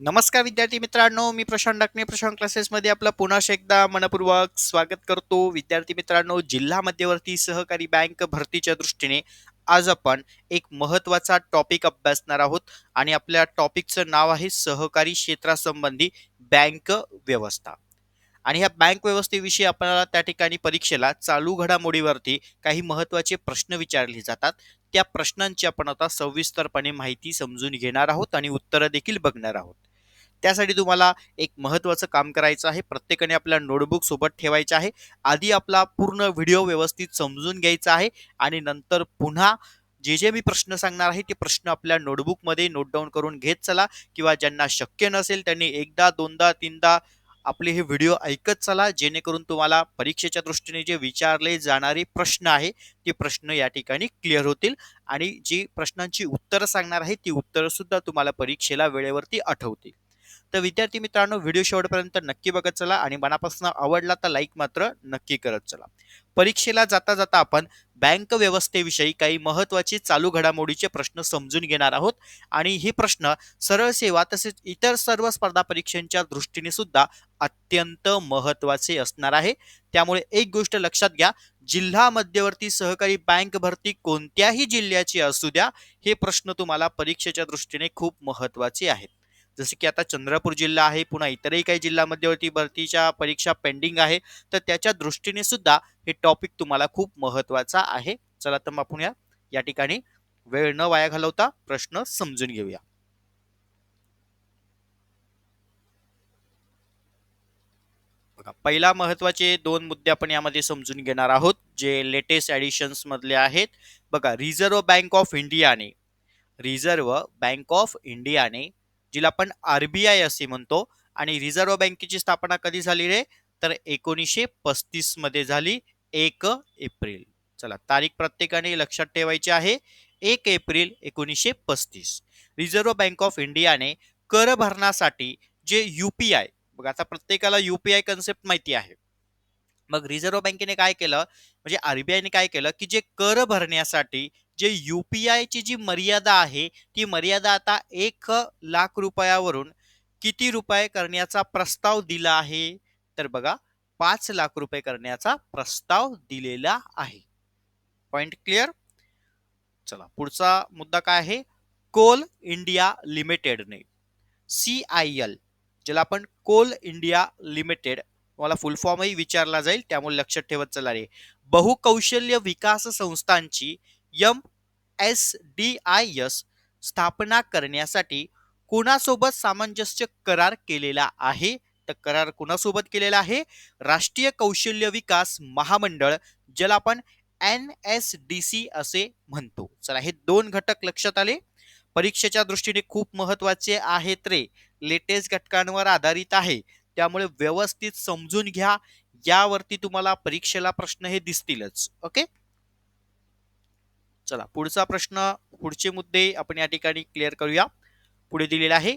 नमस्कार विद्यार्थी मित्रांनो मी प्रशांत डाकणे प्रशांत क्लासेसमध्ये आपलं पुन्हा एकदा मनपूर्वक स्वागत करतो. विद्यार्थी मित्रांनो जिल्हा मध्यवर्ती सहकारी बँक भरतीच्या दृष्टीने आज आपण एक महत्त्वाचा टॉपिक अभ्यासणार आहोत आणि आपल्या टॉपिकचं नाव आहे सहकारी क्षेत्रासंबंधी बँक व्यवस्था. आणि ह्या बँक व्यवस्थेविषयी आपल्याला त्या ठिकाणी परीक्षेला चालू घडामोडीवरती काही महत्त्वाचे प्रश्न विचारले जातात. त्या प्रश्नांची आपण आता सविस्तरपणे माहिती समजून घेणार आहोत आणि उत्तरं देखील बघणार आहोत. त्यासाठी तुम्हाला एक महत्त्वाचं काम करायचं आहे. प्रत्येकाने आपल्या नोटबुक सोबत ठेवायचं आहे. आधी आपला पूर्ण व्हिडिओ व्यवस्थित समजून घ्यायचा आहे आणि नंतर पुन्हा जे जे मी प्रश्न सांगणार आहे ते प्रश्न आपल्या नोटबुकमध्ये नोट डाऊन करून घेत चला किंवा ज्यांना शक्य नसेल त्यांनी एकदा दोनदा तीनदा आपले हे व्हिडिओ ऐकत चला. जेणेकरून तुम्हाला परीक्षेच्या दृष्टीने जे विचारले जाणारे प्रश्न आहे ते प्रश्न या ठिकाणी क्लिअर होतील आणि जी प्रश्नांची उत्तरं सांगणार आहे ती उत्तरंसुद्धा तुम्हाला परीक्षेला वेळेवरती आठवतील. तर विद्यार्थी मित्रांनो व्हिडिओ शेवटपर्यंत नक्की बघत चला आणि मनापासून आवडला तर लाईक मात्र नक्की करत चला. परीक्षेला जाता जाता आपण बँक व्यवस्थेविषयी काही महत्त्वाचे चालू घडामोडीचे प्रश्न समजून घेणार आहोत. आणि हे प्रश्न सरळ सेवा तसेच इतर सर्व स्पर्धा परीक्षांच्या दृष्टीने सुद्धा अत्यंत महत्त्वाचे असणार आहे. त्यामुळे एक गोष्ट लक्षात घ्या जिल्हा मध्यवर्ती सहकारी बँक भरती कोणत्याही जिल्ह्याची असू द्या हे प्रश्न तुम्हाला परीक्षेच्या दृष्टीने खूप महत्त्वाचे आहेत. जसे की आता चंद्रपूर जिल्हा आहे पुन्हा इतरही काही जिल्हा मध्यवर्ती भरतीच्या परीक्षा पेंडिंग आहे तर त्याच्या दृष्टीने सुद्धा हे टॉपिक तुम्हाला खूप महत्त्वाचा आहे. चला तर मग आपण या या ठिकाणी वेळ न वाया घालवता प्रश्न समजून घेऊया. बघा पहिला महत्त्वाचे दोन मुद्दे आपण यामध्ये समजून घेणार आहोत जे लेटेस्ट ऍडिशन्स मधले आहेत. बघा रिझर्व्ह बँक ऑफ इंडियाने रिझर्व्ह बँक ऑफ इंडियाने जिला आपण आरबीआय असे म्हणतो आणि रिझर्व्ह बँकेची स्थापना कधी झाली रे? तर एकोणीसशे पस्तीसमध्ये झाली एक एप्रिल. चला तारीख प्रत्येकाने लक्षात ठेवायची आहे एक एप्रिल एकोणीसशे पस्तीस. रिझर्व्ह बँक ऑफ इंडियाने कर भरण्यासाठी जे युपीआय बघा आता प्रत्येकाला युपीआय कन्सेप्ट माहिती आहे. मग रिझर्व्ह बँकेने काय केलं? म्हणजे आरबीआयने काय केलं? की जे कर भरण्यासाठी जे यू पी आयची जी मर्यादा आहे ती मर्यादा आता एक लाख रुपयावरून किती रुपये करण्याचा प्रस्ताव दिला आहे? तर बघा पाच लाख रुपये करण्याचा प्रस्ताव दिलेला आहे. पॉइंट क्लिअर चला पुढचा मुद्दा काय आहे? कोल इंडिया लिमिटेडने सी आय एल ज्याला आपण कोल इंडिया लिमिटेड मला फुल फॉर्मही विचारला जाईल त्यामुळे लक्षात ठेवत चला रे. बहुकौशल्य विकास संस्थांची M S D I S स्थापना करण्यासाठी कोणासोबत सामंजस्य करार केलेला आहे? तर करार कोणासोबत केलेला आहे? राष्ट्रीय कौशल्य विकास महामंडळ ज्याला आपण एन एस डी सी असे म्हणतो. चला हे दोन घटक लक्षात आले. परीक्षेच्या दृष्टीने खूप महत्त्वाचे आहेत रे. लेटेस्ट घटकांवर आधारित आहे. त्यामुळे व्यवस्थित समजून घ्या. यावरती तुम्हाला परीक्षेला प्रश्न हे दिसतीलच. ओके? चला पुढचा प्रश्न पुढचे मुद्दे आपण या ठिकाणी क्लिअर करूया. पुढे दिलेला आहे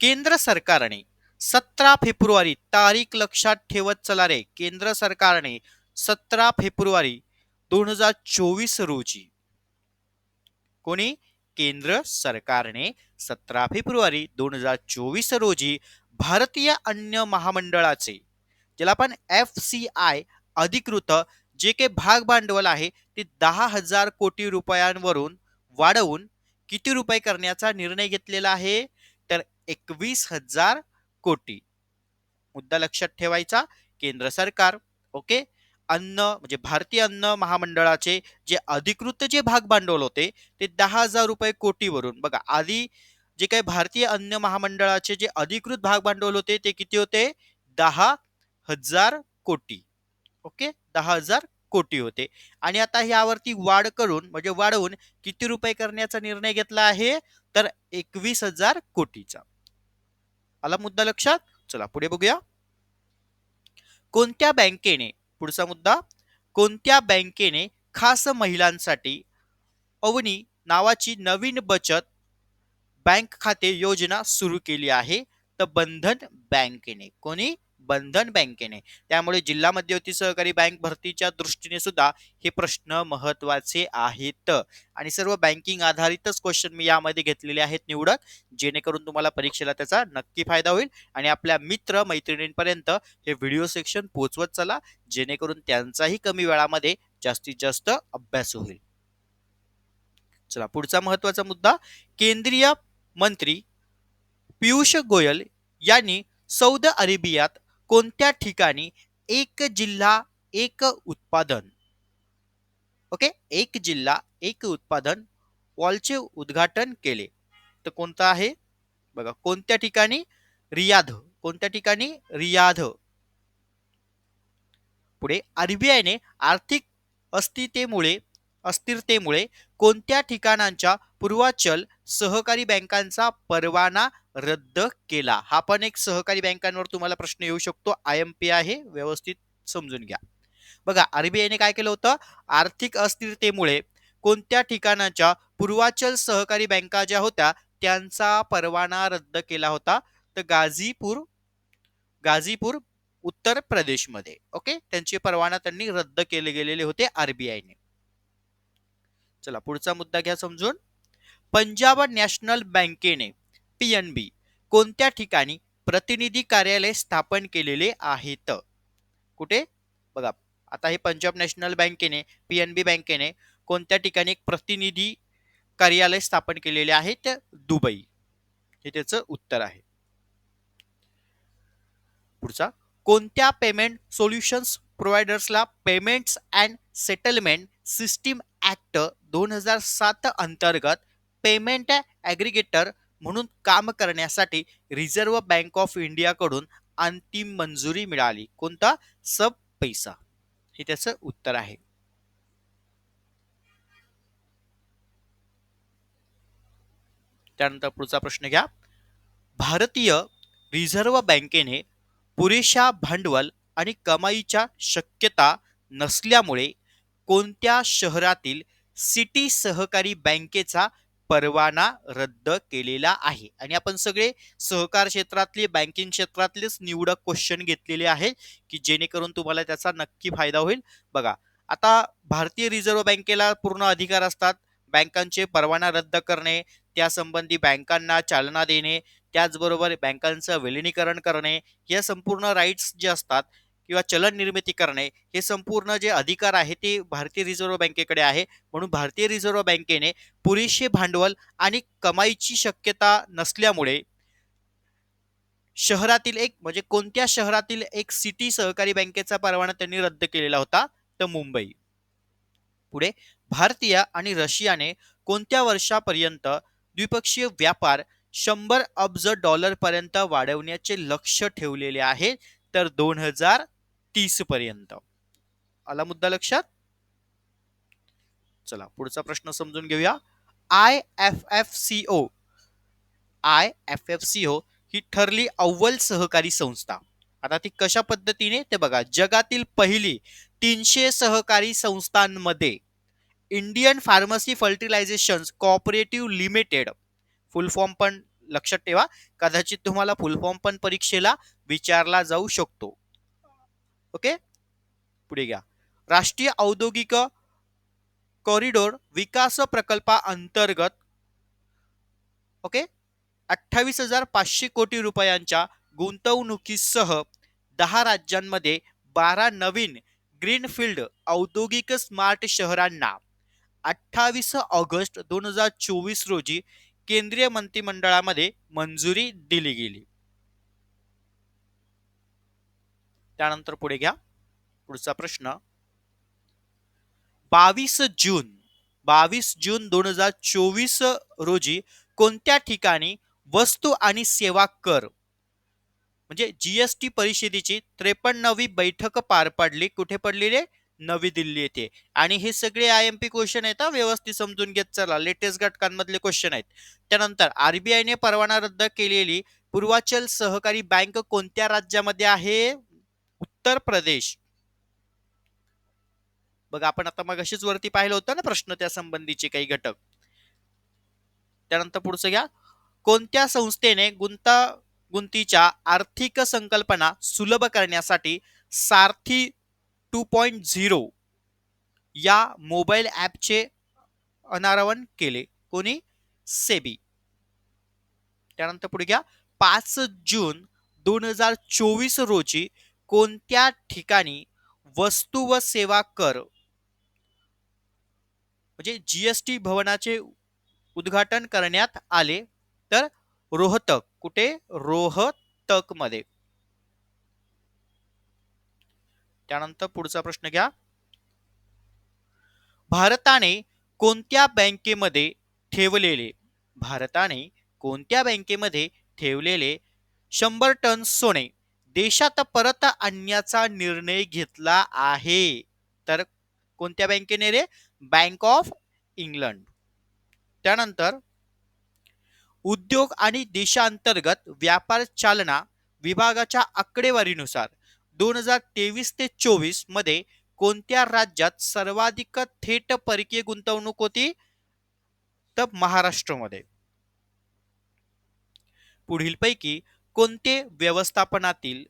केंद्र सरकारने सतरा फेब्रुवारी तारीख लक्षात ठेवत चला रे. केंद्र सरकारने सतरा फेब्रुवारी दोन हजार चोवीस रोजी कोणी? केंद्र सरकारने सतरा फेब्रुवारी दोन हजार चोवीस रोजी भारतीय अन्न महामंडळाचे ज्याला आपण एफ सी आय अधिकृत जे काही भाग भांडवल आहे ते दहा हजार कोटी रुपयांवरून वाढवून किती रुपये करण्याचा निर्णय घेतलेला आहे? तर एकवीस हजार कोटी. मुद्दा लक्षात ठेवायचा. केंद्र सरकार ओके? अन्न म्हणजे भारतीय अन्न महामंडळाचे जे अधिकृत जे भाग भांडवल होते ते दहा हजार रुपये कोटीवरून. बघा आधी जे काही भारतीय अन्न महामंडळाचे जे अधिकृत भाग भांडवल होते ते किती होते? दहा हजार कोटी. ओके? दहा हजार कोटी होते. आणि आता यावरती वाढ करून म्हणजे वाढवून किती रुपये करण्याचा निर्णय घेतला आहे? तर एकवीस हजार कोटीचा. आला मुद्दा लक्षात? चला पुढे बघूया. कोणत्या बँकेने पुढचा मुद्दा कोणत्या बँकेने खास महिलांसाठी अवनी नावाची नवीन बचत बँक खाते योजना सुरू केली आहे? तर बंधन बँकेने. कोणी? बंधन बँकेने. त्यामुळे जिल्हा मध्यवर्ती सहकारी बँक भरतीच्या दृष्टीने सुद्धा हे प्रश्न महत्त्वाचे आहेत. आणि सर्व बँकिंग आधारितच क्वेश्चन मी यामध्ये घेतलेले आहेत निवडक. जेणेकरून तुम्हाला परीक्षेला त्याचा नक्की फायदा होईल. आणि आपल्या मित्र मैत्रिणींपर्यंत हे व्हिडिओ सेक्शन पोहोचवत चला. जेणेकरून त्यांचाही कमी वेळामध्ये जास्तीत जास्त अभ्यास होईल. चला पुढचा महत्त्वाचा मुद्दा. केंद्रीय मंत्री पियुष गोयल यांनी सौदी अरेबियात कोणत्या ठिकाणी एक जिल्हा एक उत्पादन? ओके? एक जिल्हा एक उत्पादन वॉलचे उद्घाटन केले. तर कोणतं आहे? बघा कोणत्या ठिकाणी? रियाध. कोणत्या ठिकाणी? रियाध. पुढे आरबीआयने आर्थिक अस्थितेमुळे अस्थिरतेमुळे कोणत्या ठिकाणांच्या पूर्वाचल सहकारी बँकांचा परवाना रद्द केला. हा पण एक सहकारी बँकांवर तुम्हाला प्रश्न येऊ शकतो. आय एम पी आहे व्यवस्थित समजून घ्या. बघा आरबीआयने काय केलं होतं? आर्थिक अस्थिरतेमुळे कोणत्या ठिकाणाच्या पूर्वाचल सहकारी बँका ज्या होत्या त्यांचा परवाना रद्द केला होता. तर गाझीपूर गाझीपूर उत्तर प्रदेशमध्ये ओके? त्यांचे परवाना त्यांनी रद्द केले गेलेले होते आरबीआयने चला पुढचा मुद्दा घ्या समजून. पंजाब नॅशनल बँकेने पीएनबी कोणत्या ठिकाणी प्रतिनिधी कार्यालय स्थापन केलेले आहेत? कुठे? बघा आता हे पंजाब नॅशनल बँकेने पीएनबी बँकेने कोणत्या ठिकाणी एक प्रतिनिधी कार्यालय स्थापन केलेले आहे ते दुबई. हे त्याचं उत्तर आहे. पुढचा कोणत्या payment solutions प्रोव्हायडर्सला payments and settlement system act दोन हजार सात अंतर्गत पेमेंट ॲग्रिगेटर म्हणून काम करण्यासाठी रिझर्व्ह बँक ऑफ इंडियाकडून अंतिम मंजुरी मिळाली. कोणता? सब पैसा. हे त्याचं उत्तर आहे. त्यानंतर पुढचा प्रश्न घ्या. भारतीय रिझर्व्ह बँकेने पुरेशा भांडवल आणि कमाईच्या शक्यता नसल्यामुळे कोणत्या शहरातील सिटी सहकारी बँकेचा परवाना रद्द केलेला आहे. आणि आपण सगळे सहकार क्षेत्रातले बँकिंग क्षेत्रातलेच निवडक क्वेश्चन घेतलेले आहेत की जेणेकरून तुम्हाला त्याचा नक्की फायदा होईल. बघा आता भारतीय रिझर्व्ह बँकेला पूर्ण अधिकार असतात. बँकांचे परवाना रद्द करणे त्यासंबंधी बँकांना चालना देणे त्याचबरोबर बँकांचं विलिनीकरण करणे या संपूर्ण राईट्स जे असतात किंवा चलन निर्मिती करणे हे संपूर्ण जे अधिकार आहे ते भारतीय रिझर्व्ह बँकेकडे आहे. म्हणून भारतीय रिझर्व्ह बँकेने पुरेसे भांडवल आणि कमाईची शक्यता नसल्यामुळे शहरातील एक म्हणजे कोणत्या शहरातील एक सिटी सहकारी बँकेचा परवाना त्यांनी रद्द केलेला होता तर मुंबई. पुढे भारतीय आणि रशियाने कोणत्या वर्षापर्यंत द्विपक्षीय व्यापार शंभर अब्ज डॉलर पर्यंत वाढवण्याचे लक्ष ठेवलेले आहे? तर दोन हजार तीस पर्यंत. आला मुद्दा लक्षात? चला पुढचा प्रश्न समजून घेऊया. I F F C O I F F C O ही ठरली अव्वल सहकारी संस्था. आता ती कशा पद्धतीने? ते बघा जगातील पहिली तीनशे सहकारी संस्थांमध्ये Indian pharmacy fertilization cooperative limited full form पण लक्षात ठेवा कदाचित तुम्हाला फुल फॉर्म पण परीक्षेला विचारला जाऊ शकतो. ओके? पुढे घ्या. राष्ट्रीय औद्योगिक कॉरिडोर विकास प्रकल्पा अंतर्गत ओके? अठ्ठावीस हजार पाचशे कोटी रुपयांच्या गुंतवणुकीसह दहा राज्यांमध्ये बारा नवीन ग्रीनफील्ड औद्योगिक स्मार्ट शहरांना अठ्ठावीस ऑगस्ट दोन हजार चोवीस रोजी केंद्रीय मंत्रिमंडळामध्ये मंजुरी दिली गेली. त्यानंतर पुढे घ्या. पुढचा प्रश्न. बावीस जून बावीस जून दोन हजार चोवीस रोजी कोणत्या ठिकाणी वस्तू आणि सेवा कर म्हणजे जीएसटी परिषदेची त्रेपन्नवी बैठक पार पडली कुठे पडलेली नवी दिल्ली येथे. आणि हे सगळे आय एम पी क्वेश्चन आहेत व्यवस्थित समजून घेत चला. लेटेस्ट घटकांमधले क्वेश्चन आहेत. त्यानंतर आरबीआयने परवाना रद्द केलेली पूर्वाचल सहकारी बँक कोणत्या राज्यामध्ये आहे? उत्तर प्रदेश. बघा आपण आता मग अशीच वरती पाहिलं होतं ना प्रश्न त्या संबंधीचे काही घटक. त्यानंतर पुढचं घ्या. कोणत्या संस्थेने गुंता गुंतीच्या आर्थिक संकल्पना सुलभ करण्यासाठी सारथी टू पॉइंट झिरो या मोबाईल ॲपचे अनारवण केले? कोणी? सेबी. त्यानंतर पुढे घ्या. पाच जून दोन हजार चोवीस रोजी कोणत्या ठिकाणी वस्तू व सेवा कर म्हणजे जीएसटी भवनाचे उद्घाटन करण्यात आले तर रोहतक कुठे? रोहतकमध्ये त्यानंतर पुढचा प्रश्न घ्या. भारताने कोणत्या बँकेमध्ये ठेवलेले भारताने कोणत्या बँकेमध्ये ठेवलेले शंभर टन सोने? देशात परत आणण्याचा निर्णय घेतला आहे. तर कोणत्या बँकेने रे? Bank of England. त्यानंतर उद्योग आणि देशांतर्गत व्यापार चालना विभागाच्या आकडेवारीनुसार दोन हजार तेवीस ते चोवीसमध्ये कोणत्या राज्यात सर्वाधिक थेट परकीय गुंतवणूक होती? तर महाराष्ट्रामध्ये. पुढीलपैकी कोणते व्यवस्थापनातील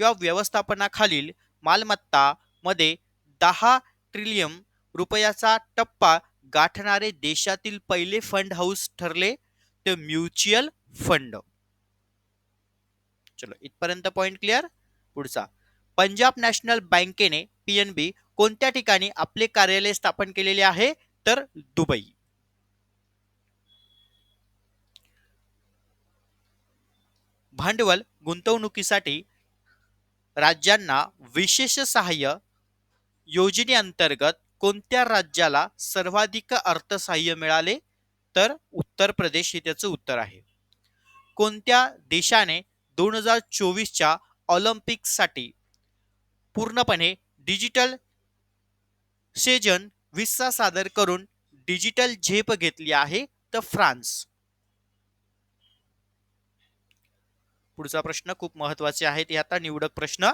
किंवा व्यवस्थापनाखालील मालमत्ता मध्ये दहा ट्रिलियन रुपयाचा टप्पा गाठणारे देशातील पहिले फंड हाऊस ठरले? ते म्युच्युअल फंड चलो इथपर्यंत पॉइंट क्लिअर पुढचा. पंजाब नॅशनल बँकेने पीएनबी कोणत्या ठिकाणी आपले कार्यालय स्थापन केलेले आहे? तर दुबई. भांडवल गुंतवणुकीसाठी राज्यांना विशेष सहाय्य योजनेअंतर्गत कोणत्या राज्याला सर्वाधिक अर्थसहाय्य मिळाले? तर उत्तर प्रदेश हे त्याचं उत्तर आहे. कोणत्या देशाने दोन हजार चोवीसच्या ऑलिम्पिकसाठी पूर्णपणे डिजिटल सेजन विसा सादर करून डिजिटल झेप घेतली आहे? तर फ्रान्स. पुढचा प्रश्न खूप महत्त्वाचे आहे ते आता निवडक प्रश्न.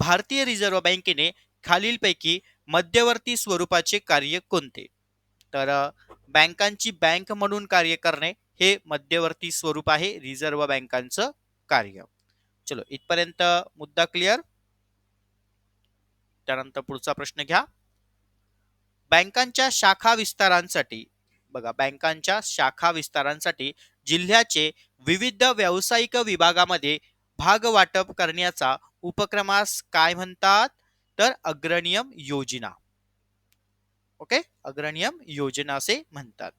भारतीय रिझर्व्ह बँकेने खालीलपैकी मध्यवर्ती स्वरूपाचे कार्य कोणते? तर बँकांची बँक म्हणून कार्य करणे हे मध्यवर्ती स्वरूप आहे रिझर्व्ह बँकांचं कार्य. चलो इथपर्यंत मुद्दा क्लिअर त्यानंतर पुढचा प्रश्न घ्या. बँकांच्या शाखा विस्तारांसाठी बघा बँकांच्या शाखा विस्तारांसाठी जिल्ह्याचे विविध व्यावसायिक विभागामध्ये भाग वाटप करण्याचा उपक्रमास काय म्हणतात? तर अग्रणीयम योजना. ओके? अग्रनियम योजना असे म्हणतात.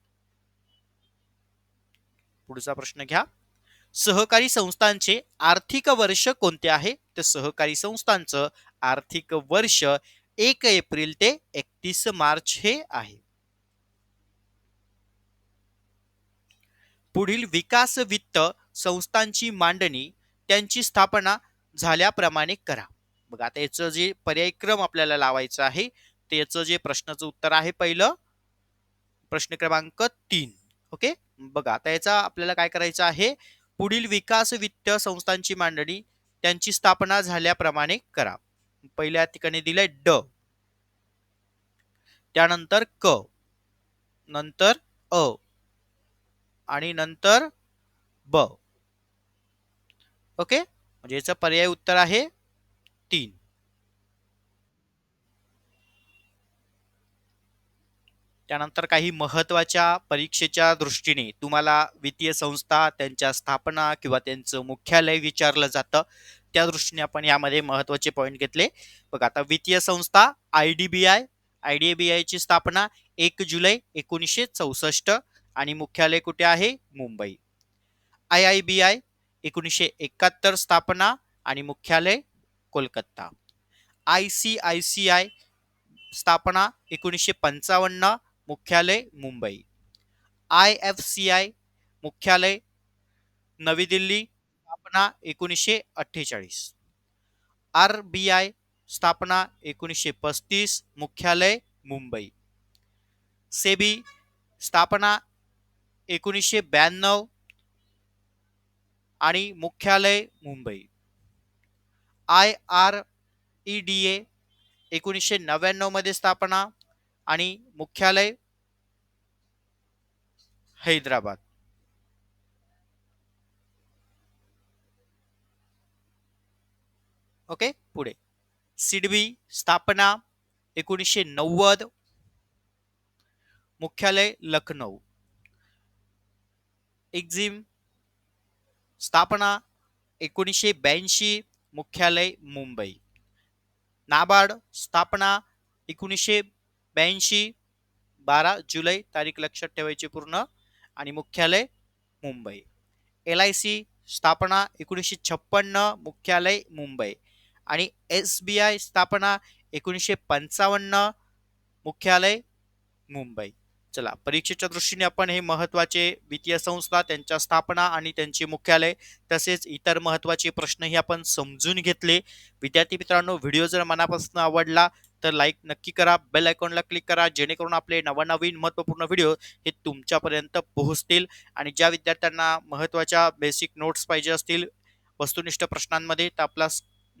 पुढचा प्रश्न घ्या. सहकारी संस्थांचे आर्थिक वर्ष कोणते आहे? तर सहकारी संस्थांचं आर्थिक वर्ष एक एप्रिल ते एकतीस मार्च हे आहे. पुढील विकास वित्त संस्थांची मांडणी त्यांची स्थापना झाल्याप्रमाणे करा. बघा आता याचं जे पर्यायक्रम आपल्याला लावायचं आहे त्याचं जे प्रश्नाचं उत्तर आहे पहिलं प्रश्न क्रमांक तीन. ओके? बघा आता याचा आपल्याला काय करायचं आहे? पुढील विकास वित्त संस्थांची मांडणी त्यांची स्थापना झाल्याप्रमाणे करा. पहिल्या ठिकाणी दिलंय ड. त्यानंतर क. नंतर अ. आणि नंतर ब. ओके? म्हणजे याचं पर्याय उत्तर आहे तीन. त्यानंतर काही महत्त्वाच्या परीक्षेच्या दृष्टीने तुम्हाला वित्तीय संस्था त्यांच्या स्थापना किंवा त्यांचं मुख्यालय विचारलं जातं. त्या दृष्टीने आपण यामध्ये महत्त्वाचे पॉईंट घेतले. बघा आता वित्तीय संस्था I D B I I D B आयची स्थापना एक जुलै एकोणीसशे चौसष्ट. आणि मुख्यालय कुठे आहे? Mumbai. I I B I एकोणीसशे एकाहत्तर स्थापना आणि मुख्यालय Kolkata. I C I C I स्थापना एकोणीसशे पंचावन्न मुख्यालय Mumbai. I F C I मुख्यालय नवी दिल्ली स्थापना एकोणीसशे अठ्ठेचाळीस. आर बी आय स्थापना एकोणीसशे पस्तीस मुख्यालय मुंबई. सेबी स्थापना एकोणीसशे ब्याण्णव आणि मुख्यालय Mumbai. I R E D A एकोणीसशे नव्याण्णवमध्ये स्थापना आणि मुख्यालय हैदराबाद. ओके पुढे. सिडबी स्थापना एकोणीसशे नव्वद. मुख्यालय लखनौ. एक्झिम स्थापना एकोणीसशे ब्याऐंशी मुख्यालय मुंबई. नाबार्ड स्थापना एकोणीसशे ब्याऐंशी बारा जुलै तारीख लक्षात ठेवायची पूर्ण आणि मुख्यालय मुंबई. एल आय सी स्थापना एकोणीसशे छप्पन्न मुख्यालय मुंबई आणि एस बी आय स्थापना एकोणीसशे पंचावन्न मुख्यालय मुंबई. चला परीक्षेच्या दृष्टीने आपण हे महत्त्वाचे वित्तीय संस्था त्यांच्या स्थापना आणि त्यांचे मुख्यालय तसेच इतर महत्त्वाचे प्रश्नही आपण समजून घेतले. विद्यार्थी मित्रांनो व्हिडिओ जर मनापासून आवडला तर लाईक नक्की करा बेल आयकॉनला क्लिक करा जेणेकरून आपले नवनवीन महत्त्वपूर्ण व्हिडिओ हे तुमच्यापर्यंत पोहोचतील आणि ज्या विद्यार्थ्यांना महत्त्वाच्या बेसिक नोट्स पाहिजे असतील वस्तुनिष्ठ प्रश्नांमध्ये तर आपला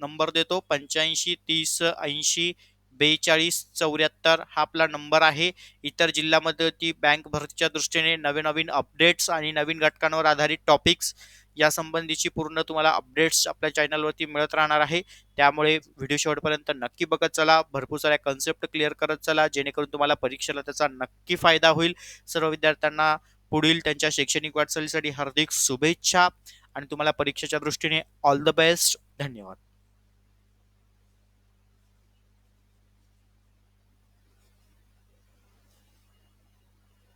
नंबर देतो पंच्याऐंशी तीस ऐंशी बेचाळीस चौऱ्याहत्तर हा आपला नंबर आहे. इतर जिल्ह्यामध्ये ती बँक भरतीच्या दृष्टीने नवे नवीन अपडेट्स आणि नवीन घटकांवर आधारित टॉपिक्स या संबंधीची पूर्ण तुम्हाला अपडेट्स आपल्या चॅनलवरती मिळत राहणार आहे. त्यामुळे व्हिडिओ शेवटपर्यंत नक्की बघत चला. भरपूर साऱ्या कन्सेप्ट क्लिअर करत चला. जेणेकरून तुम्हाला परीक्षेला त्याचा नक्की फायदा होईल. सर्व विद्यार्थ्यांना पुढील त्यांच्या शैक्षणिक वाटचालीसाठी हार्दिक शुभेच्छा आणि तुम्हाला परीक्षेच्या दृष्टीने ऑल द बेस्ट धन्यवाद.